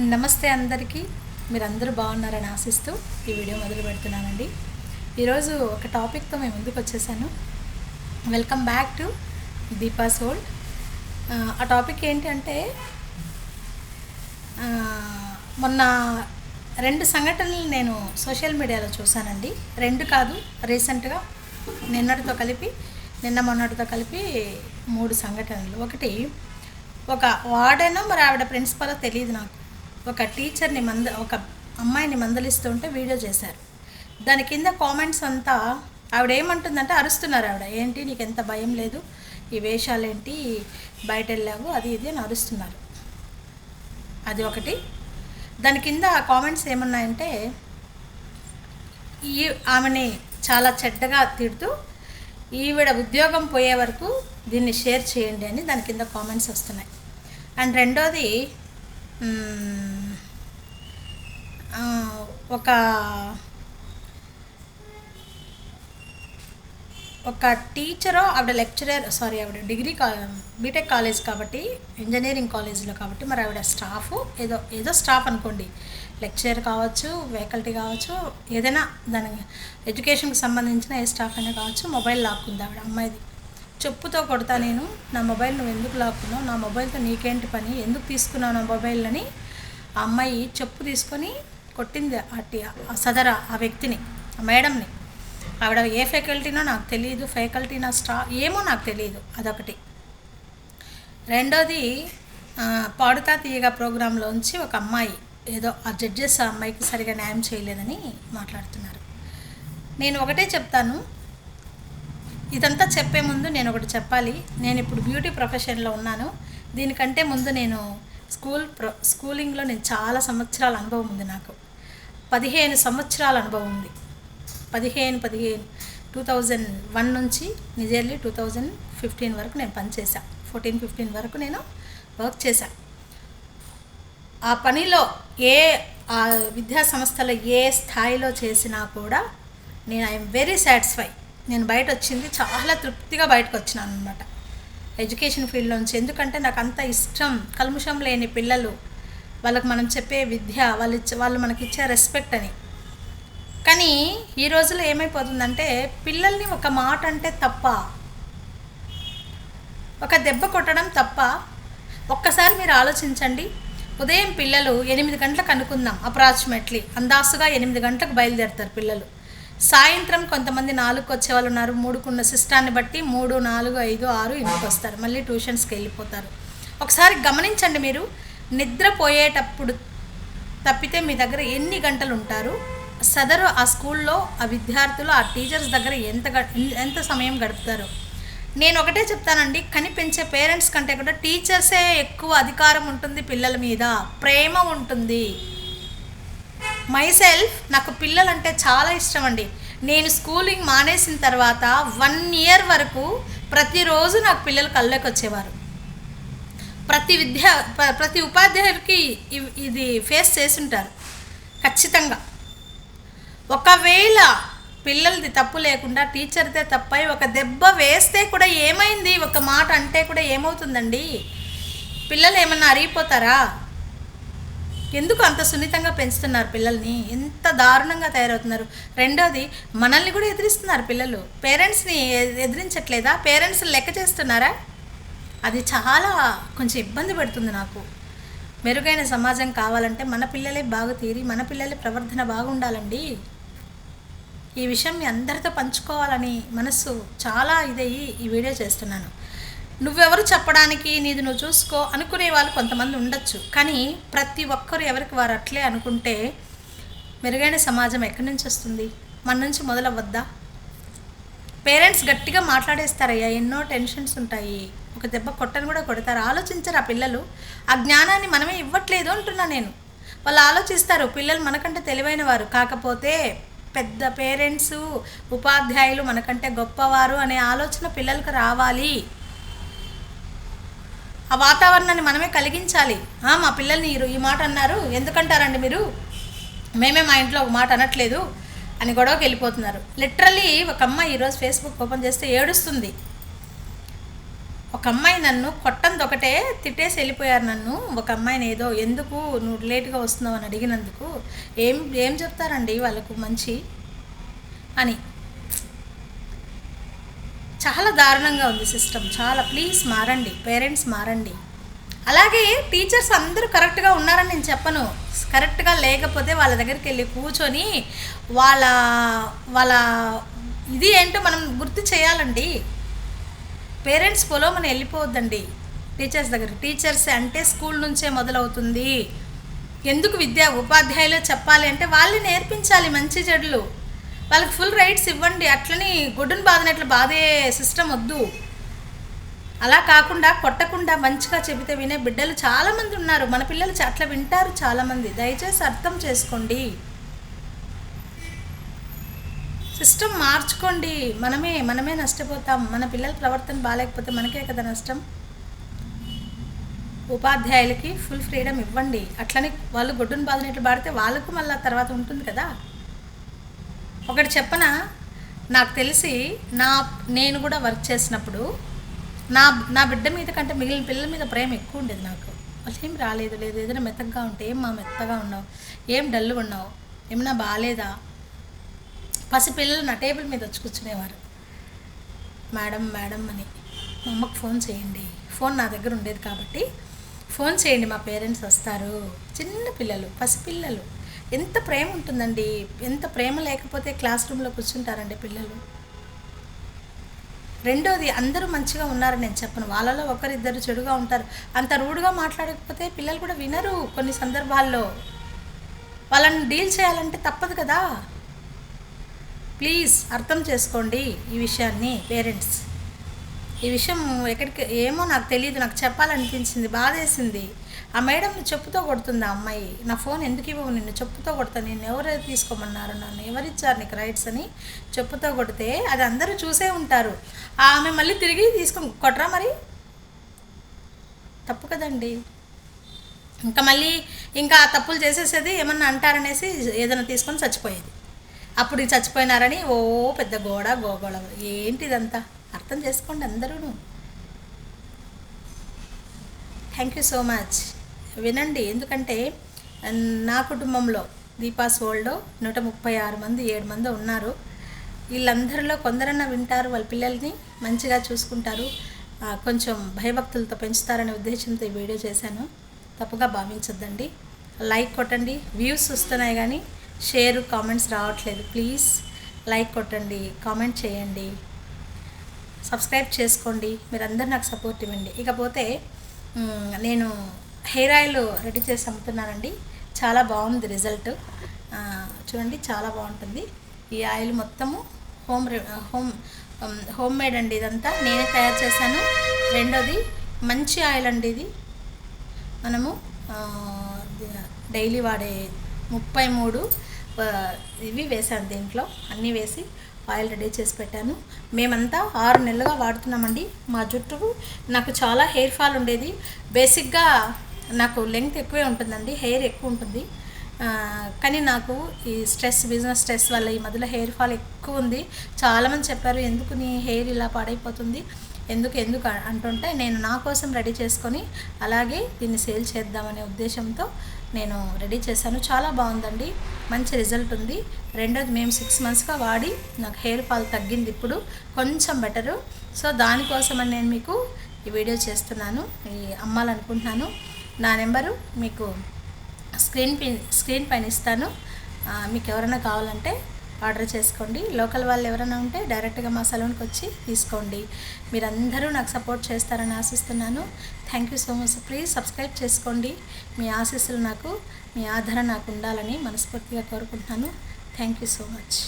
నమస్తే అందరికీ. మీరందరూ బాగున్నారని ఆశిస్తూ ఈ వీడియో మొదలు పెడుతున్నానండి. ఈరోజు ఒక టాపిక్తో మేము ముందుకు వచ్చేసాను. Welcome back to Deepa's sold. ఆ, టాపిక్ ఏంటంటే మొన్న రెండు సంఘటనలు నేను సోషల్ మీడియాలో చూశానండి. రెండు కాదు రీసెంట్గా నిన్నటితో కలిపి నిన్న మొన్నటితో కలిపి మూడు సంఘటనలు. ఒకటి ఒక వార్డెనో మరి ఆవిడ ప్రిన్సిపాలో తెలియదు నాకు. ఒక టీచర్ని మంద ఒక అమ్మాయిని మందలిస్తుంటే వీడియో చేశారు. దాని కింద కామెంట్స్ అంతా ఆవిడ ఏమంటుందంటే అరుస్తున్నారు ఆవిడ. ఏంటి నీకు ఎంత భయం లేదు? ఈ వేషాలేంటి? బయట వెళ్ళావు అది ఇది అని అరుస్తున్నారు. అది ఒకటి. దాని కింద కామెంట్స్ ఏమన్నాయంటే ఈ ఆమెని చాలా చెడ్డగా తిడుతూ ఈవిడ ఉద్యోగం పోయే వరకు దీన్ని షేర్ చేయండి అని దాని కింద కామెంట్స్ వస్తున్నాయి. అండ్ రెండోది ఒక ఒక టీచరో ఆవిడ లెక్చరర్ సారీ ఆవిడ డిగ్రీ కా బీటెక్ కాలేజ్ కాబట్టి ఇంజనీరింగ్ కాలేజ్లో కాబట్టి మరి ఆవిడ స్టాఫ్ ఏదో ఏదో స్టాఫ్ అనుకోండి. లెక్చరర్ కావచ్చు ఫ్యాకల్టీ కావచ్చు ఏదైనా దాని ఎడ్యుకేషన్కి సంబంధించిన ఏ స్టాఫ్ అయినా కావచ్చు మొబైల్ లాక్కుంది ఆవిడ అమ్మాయిది. చెప్పుతో కొడతా నేను. నా మొబైల్ నువ్వు ఎందుకు లాక్కున్నావు? నా మొబైల్తో నీకేంటి పని? ఎందుకు తీసుకున్నావు నా మొబైల్ అని ఆ అమ్మాయి చెప్పు తీసుకొని కొట్టింది అట్టి ఆ సదర ఆ వ్యక్తిని ఆ మేడంని. ఆవిడ ఏ ఫ్యాకల్టీనో నాకు తెలియదు ఫ్యాకల్టీ నా స్టా ఏమో నాకు తెలియదు అదొకటి. రెండోది పాడుతా తీయగా ప్రోగ్రాంలోంచి ఒక అమ్మాయి ఏదో ఆ జడ్జెస్ ఆ అమ్మాయికి సరిగా న్యాయం చేయలేదని మాట్లాడుతున్నారు. నేను ఒకటే చెప్తాను. ఇదంతా చెప్పే ముందు నేను ఒకటి చెప్పాలి. నేను ఇప్పుడు బ్యూటీ ప్రొఫెషన్లో ఉన్నాను. దీనికంటే ముందు నేను స్కూల్ ప్రొ స్కూలింగ్లో నేను చాలా సంవత్సరాల అనుభవం ఉంది నాకు. పదిహేను సంవత్సరాల అనుభవం ఉంది. పదిహేను పదిహేను. టూ థౌజండ్ వన్ నుంచి నిజర్లీ టూ థౌజండ్ ఫిఫ్టీన్ వరకు నేను పనిచేశా ఫోర్టీన్ ఫిఫ్టీన్ వరకు నేను వర్క్ చేశా. ఆ పనిలో ఏ ఆ విద్యా సంస్థలో ఏ స్థాయిలో చేసినా కూడా నేను ఐఎమ్ వెరీ సాటిస్ఫై. నేను బయట వచ్చింది చాలా తృప్తిగా బయటకు వచ్చినాను అనమాట ఎడ్యుకేషన్ ఫీల్డ్లోంచి ఎందుకంటే నాకు అంత ఇష్టం కల్ముషం లేని పిల్లలు వాళ్ళకి మనం చెప్పే విద్య వాళ్ళు ఇచ్చే వాళ్ళు మనకి ఇచ్చే రెస్పెక్ట్ అని. కానీ ఈ రోజుల్లో ఏమైపోతుందంటే పిల్లల్ని ఒక మాట అంటే తప్ప ఒక దెబ్బ కొట్టడం తప్ప ఒక్కసారి మీరు ఆలోచించండి. ఉదయం పిల్లలు ఎనిమిది గంటలకు అనుకుందాం అప్రాక్సిమేట్లీ అందాసుగా ఎనిమిది గంటలకు బయలుదేరుతారు పిల్లలు. సాయంత్రం కొంతమంది నాలుగుకి వచ్చే వాళ్ళు ఉన్నారు. మూడుకున్న సిస్టాన్ని బట్టి మూడు నాలుగు ఐదు ఆరు ఇంటికి వస్తారు మళ్ళీ ట్యూషన్స్కి వెళ్ళిపోతారు. ఒకసారి గమనించండి మీరు. నిద్రపోయేటప్పుడు తప్పితే మీ దగ్గర ఎన్ని గంటలు ఉంటారు? సదరు ఆ స్కూల్లో ఆ విద్యార్థులు ఆ టీచర్స్ దగ్గర ఎంత ఎంత సమయం గడుపుతారు? నేను ఒకటే చెప్తానండి. కనిపించే పేరెంట్స్ కంటే కూడా టీచర్సే ఎక్కువ అధికారం ఉంటుంది పిల్లల మీద. ప్రేమ ఉంటుంది. మైసెల్ఫ్ నాకు పిల్లలంటే చాలా ఇష్టం అండి నేను స్కూలింగ్ మానేసిన తర్వాత వన్ ఇయర్ వరకు ప్రతిరోజు నాకు పిల్లలు కళ్ళకి వచ్చేవారు. ప్రతి విద్య ప్రతి ఉపాధ్యాయుడికి ఇది ఫేస్ చేసుంటారు ఖచ్చితంగా. ఒకవేళ పిల్లలది తప్పు లేకుండా టీచర్దే తప్పై ఒక దెబ్బ వేస్తే కూడా ఏమైంది? ఒక మాట అంటే కూడా ఏమవుతుందండి? పిల్లలు ఏమన్నా అరిగిపోతారా? ఎందుకు అంత సున్నితంగా పెంచుతున్నారు పిల్లల్ని? ఎంత దారుణంగా తయారవుతున్నారు. రెండోది మనల్ని కూడా ఎదిరిస్తున్నారు పిల్లలు. పేరెంట్స్ని ఎదిరించట్లేదా? పేరెంట్స్ లెక్క చేస్తున్నారా? అది చాలా కొంచెం ఇబ్బంది పెడుతుంది నాకు. మెరుగైన సమాజం కావాలంటే మన పిల్లలే బాగా తీరి మన పిల్లలే ప్రవర్తన బాగుండాలండి. ఈ విషయం మీ అందరితో పంచుకోవాలని మనస్సు చాలా ఇదయ్యి ఈ వీడియో చేస్తున్నాను. నువ్వెవరు చెప్పడానికి నీది నువ్వు చూసుకో అనుకునే వాళ్ళు కొంతమంది ఉండొచ్చు. కానీ ప్రతి ఒక్కరు ఎవరికి వారు అట్లే అనుకుంటే మెరుగైన సమాజం ఎక్కడి నుంచి వస్తుంది? మన నుంచి మొదలవద్దా పేరెంట్స్ గట్టిగా మాట్లాడేస్తారయ్యా ఎన్నో టెన్షన్స్ ఉంటాయి. ఒక దెబ్బ కొట్టని కూడా కొడతారు. ఆలోచించరు ఆ పిల్లలు. ఆ జ్ఞానాన్ని మనమే ఇవ్వట్లేదు అంటున్నా నేను. వాళ్ళు ఆలోచిస్తారు పిల్లలు మనకంటే తెలివైన వారు. కాకపోతే పెద్ద పేరెంట్స్ ఉపాధ్యాయులు మనకంటే గొప్పవారు అనే ఆలోచన పిల్లలకు రావాలి. ఆ వాతావరణాన్ని మనమే కలిగించాలి. మా పిల్లల్ని ఈ ఈ మాట అన్నారు. ఎందుకంటారండి మీరు? మేమే మా ఇంట్లో ఒక మాట అనట్లేదు అని గొడవకి వెళ్ళిపోతున్నారు. లిటరలీ ఒక అమ్మాయి ఈరోజు ఫేస్బుక్ ఓపెన్ చేస్తే ఏడుస్తుంది. ఒక అమ్మాయి నన్ను కొట్టంది ఒకటే తిట్టేసి వెళ్ళిపోయారు నన్ను. ఒక అమ్మాయిని ఏదో ఎందుకు నువ్వు లేట్గా వస్తున్నావు అని అడిగినందుకు ఏం ఏం చెప్తారండి వాళ్ళకు మంచి? అని. చాలా దారుణంగా ఉంది సిస్టమ్. చాలా ప్లీజ్ మారండి పేరెంట్స్ మారండి. అలాగే టీచర్స్ అందరూ కరెక్ట్గా ఉన్నారని నేను చెప్పను. కరెక్ట్గా లేకపోతే వాళ్ళ దగ్గరికి వెళ్ళి కూర్చొని వాళ్ళ వాళ్ళ ఇది ఏంటో మనం గుర్తు చేయాలండి. పేరెంట్స్ పొలో మనం వెళ్ళిపోవద్దండి. టీచర్స్ దగ్గర టీచర్స్ అంటే స్కూల్ నుంచే మొదలవుతుంది. ఎందుకు విద్యా ఉపాధ్యాయులు చెప్పాలి అంటే వాళ్ళు నేర్పించాలి మంచి చెడులు. వాళ్ళకి ఫుల్ రైట్స్ ఇవ్వండి. అట్లని గుడ్డును బాధనట్లు బాధే సిస్టమ్ వద్దు. అలా కాకుండా కొట్టకుండా మంచిగా చెబితే వినే బిడ్డలు చాలామంది ఉన్నారు. మన పిల్లలు అట్లా వింటారు చాలామంది. దయచేసి అర్థం చేసుకోండి. సిస్టమ్ మార్చుకోండి. మనమే మనమే నష్టపోతాం. మన పిల్లల ప్రవర్తన బాగాలేకపోతే మనకే కదా నష్టం. ఉపాధ్యాయులకి ఫుల్ ఫ్రీడమ్ ఇవ్వండి. అట్లని వాళ్ళు గొడ్డును బాధనట్లు పాడితే వాళ్ళకు మళ్ళీ తర్వాత ఉంటుంది కదా. ఒకటి చెప్పనా? నాకు తెలిసి నా నేను కూడా వర్క్ చేసినప్పుడు నా నా బిడ్డ మీద కంటే మిగిలిన పిల్లల మీద ప్రేమ ఎక్కువ ఉండేది నాకు. అసలు ఏం రాలేదు లేదు. ఏదైనా మెత్తగా ఉంటే ఏం మా మెత్తగా ఉన్నావు? ఏం డల్లు ఉన్నావు? ఏమన్నా బాగాలేదా పసి పిల్లలు నా టేబుల్ మీద వచ్చి కూర్చునేవారు. మేడం మేడం అని. మా అమ్మకు ఫోన్ చేయండి. ఫోన్ నా దగ్గర ఉండేది కాబట్టి ఫోన్ చేయండి మా పేరెంట్స్ వస్తారు. చిన్న పిల్లలు పసిపిల్లలు ఎంత ప్రేమ ఉంటుందండి? ఎంత ప్రేమ లేకపోతే క్లాస్ రూమ్లో కూర్చుంటారండి పిల్లలు? రెండోది అందరూ మంచిగా ఉన్నారని నేను చెప్పను. వాళ్ళలో ఒకరిద్దరు చెడుగా ఉంటారు. అంత రూడ్గా మాట్లాడకపోతే పిల్లలు కూడా వినరు కొన్ని సందర్భాల్లో. వాళ్ళని డీల్ చేయాలంటే తప్పదు కదా? ప్లీజ్ అర్థం చేసుకోండి ఈ విషయాన్ని పేరెంట్స్. ఈ విషయం ఎక్కడికి ఏమో నాకు తెలియదు నాకు చెప్పాలనిపించింది బాధేసింది. ఆ మేడంని చెప్పుతో కొడుతుంది ఆ అమ్మాయి. నా ఫోన్ ఎందుకు ఇవ్వవు నిన్ను? చెప్పుతో కొడతా. నేను ఎవరు తీసుకోమన్నారు? నన్ను ఎవరిచ్చారు నీకు రైట్స్ అని చెప్పుతో కొడితే అది అందరూ చూసే ఉంటారు. ఆమె మళ్ళీ తిరిగి తీసుకో కొట్టరా మరి. తప్పు కదండి. ఇంకా మళ్ళీ ఇంకా తప్పులు చేసేసేది ఏమన్నా అంటారనేసి ఏదైనా తీసుకొని చచ్చిపోయేది. అప్పుడు చచ్చిపోయినారని ఓ పెద్ద గోడ గోగోళ. ఏంటి ఇదంతా? అర్థం చేసుకోండి అందరూ థ్యాంక్ యూ సో మచ్ వినండి. ఎందుకంటే నా కుటుంబంలో దీపాస్ ఓల్డ్ నూట ముప్పై ఆరు మంది ఏడు మంది ఉన్నారు. వీళ్ళందరిలో కొందరన్నా వింటారు వాళ్ళ పిల్లల్ని మంచిగా చూసుకుంటారు. కొంచెం భయభక్తులతో పెంచుతారనే ఉద్దేశంతో ఈ వీడియో చేశాను. తప్పుగా భావించొద్దండి. లైక్ కొట్టండి. వ్యూస్ వస్తున్నాయి కానీ షేర్ కామెంట్స్ రావట్లేదు. ప్లీజ్ లైక్ కొట్టండి కామెంట్ చేయండి. సబ్స్క్రైబ్ చేసుకోండి. మీరందరూ నాకు సపోర్ట్ ఇవ్వండి. ఇకపోతే నేను హెయిర్ ఆయిల్ రెడీ చేసి అమ్ముతున్నానండి చాలా బాగుంది రిజల్ట్. చూడండి చాలా బాగుంటుంది. ఈ ఆయిల్ మొత్తము హోమ్ హోమ్ హోమ్ మేడ్ అండి ఇదంతా. నేనే తయారు చేశాను. రెండోది మంచి ఆయిల్ అండి ఇది. మనము డైలీ వాడే ముప్పై మూడు ఇవి వేసాను దీంట్లో. అన్నీ వేసి ఆయిల్ రెడీ చేసి పెట్టాను. మేమంతా ఆరు నెలలుగా వాడుతున్నామండి. మా జుట్టు నాకు చాలా హెయిర్ ఫాల్ ఉండేది. బేసిక్గా నాకు లెంగ్త్ ఎక్కువే ఉంటుందండి హెయిర్ ఎక్కువ ఉంటుంది. కానీ నాకు ఈ స్ట్రెస్ బిజినెస్ స్ట్రెస్ వల్ల ఈ మధ్యలో హెయిర్ ఫాల్ ఎక్కువ ఉంది. చాలామంది చెప్పారు ఎందుకు నీ హెయిర్ ఇలా పాడైపోతుంది? ఎందుకు ఎందుకు? అంటుంటే నేను నా కోసం రెడీ చేసుకొని అలాగే దీన్ని సేల్ చేద్దామనే ఉద్దేశంతో నేను రెడీ చేశాను. చాలా బాగుందండి. మంచి రిజల్ట్ ఉంది. రెండోది మేము సిక్స్ మంత్స్గా వాడి నాకు హెయిర్ ఫాల్ తగ్గింది ఇప్పుడు. కొంచెం బెటరు సో దానికోసమని నేను మీకు ఈ వీడియో చేస్తున్నాను. ఈ అమ్మాలనుకుంటున్నాను. నా నెంబరు మీకు స్క్రీన్ పై స్క్రీన్ పైన ఇస్తాను. మీకు ఎవరైనా కావాలంటే ఆర్డర్ చేసుకోండి. లోకల్ వాళ్ళు ఎవరైనా ఉంటే డైరెక్ట్గా మా సెలూన్కి వచ్చి తీసుకోండి. మీరందరూ నాకు సపోర్ట్ చేస్తారని ఆశిస్తున్నాను. Thank you so much. Please subscribe చేసుకోండి. మీ ఆశీస్సులు నాకు మీ ఆధార నాకు ఉండాలని మనస్ఫూర్తిగా కోరుకుంటున్నాను. Thank you so much.